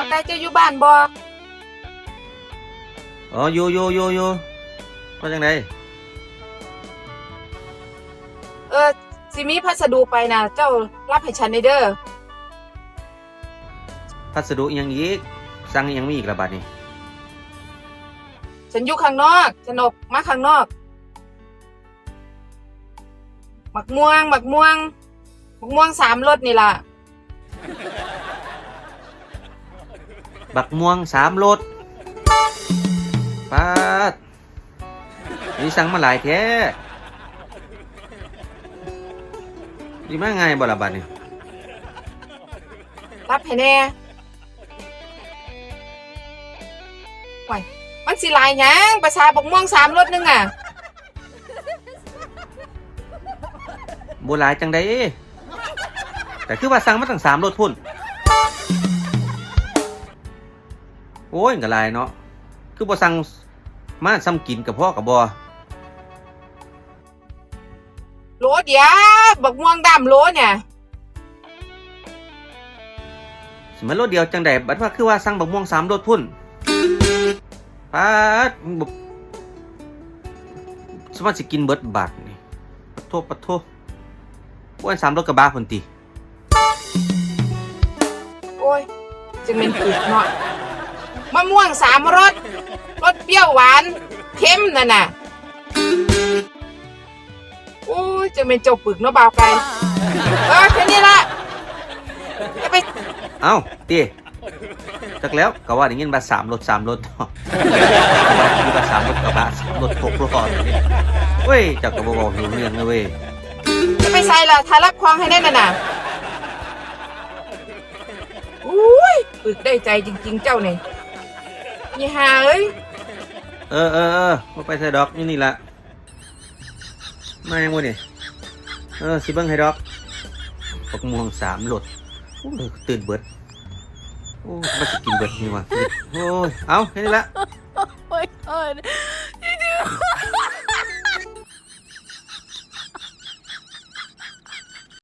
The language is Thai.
เอาไก่เจ้าอยู่บ้านบ่อ๋ออยู่อยู่อยู่อยู่ว่าจังไดเออสิมีพัสดุไปนะเจ้ารับให้ฉันได้เด้อพัสดุอิหยังอีกสั่งอิหยังมีอีกละบาดนี้ฉันอยู่ข้างนอกฉันออกมาข้างนอกหมักม่วงหมักม่วงหมักม่วงสามรสนี่ล่ะ บักม่วงสามรสปาดนี่สั่งมาหลายแท้ดีมาไงบ่ละบาดนี้รับให้แน่ไว้มันสิหลายหยังภาษาบักม่วงสามรสนึงอะ บ่หลายจังไดแต่คือว่าสั่งมาตั้งสามรสพุ่น โอ้ยก็หลายเนาะคือบ่สั่งมาซ้ำกินกับพ่อกับบ่โหลเดียวบักม่วงดำโหลเนี่ยสิมันรสเดียวจังไดบัดว่าคือว่าสั่งบักม่วงสามรสพุ่นปาดมึงบ่สมมุติสิกินเบิดบาทนี่ปะโทปะโทว่าสามรสกับบาพุ่นติโอ้ยจึงเป็นปึกเนาะ มะม่วงสามรสรสเปรี้ยวหวานเค็มนั่นน่ะโอ้ยจึงเป็นเจ้าปึกเนาะบ่าวไก่เออแค่นี้ละจะไปเอ้าติจักแล้วก็ว่าได้ยินว่าสามรสสามรสเนาะว่าคือว่าสามรสกับบาสามรสหกรสนี่เว้ยเจักก็บ่บอกรู้เรื่องเลยเว้ยจะไปใส่ละทารับคลองให้แน่นน่ะน่ะอุ้ยปึกได้ใจจริง ๆ เจ้านี่ยี่ หาเอ้ยเออเออเออบ่ไปใส่ดอกอยู่นี่ละมายังบ่นี่เออสิเบิ่งให้ดอกบักม่วงสามรสโอ้ยตื่นเบิดโอ้ยมาสิกินเบิดนี่ว่ะโอ้ยเอาแค่นี้ละ Oh my god.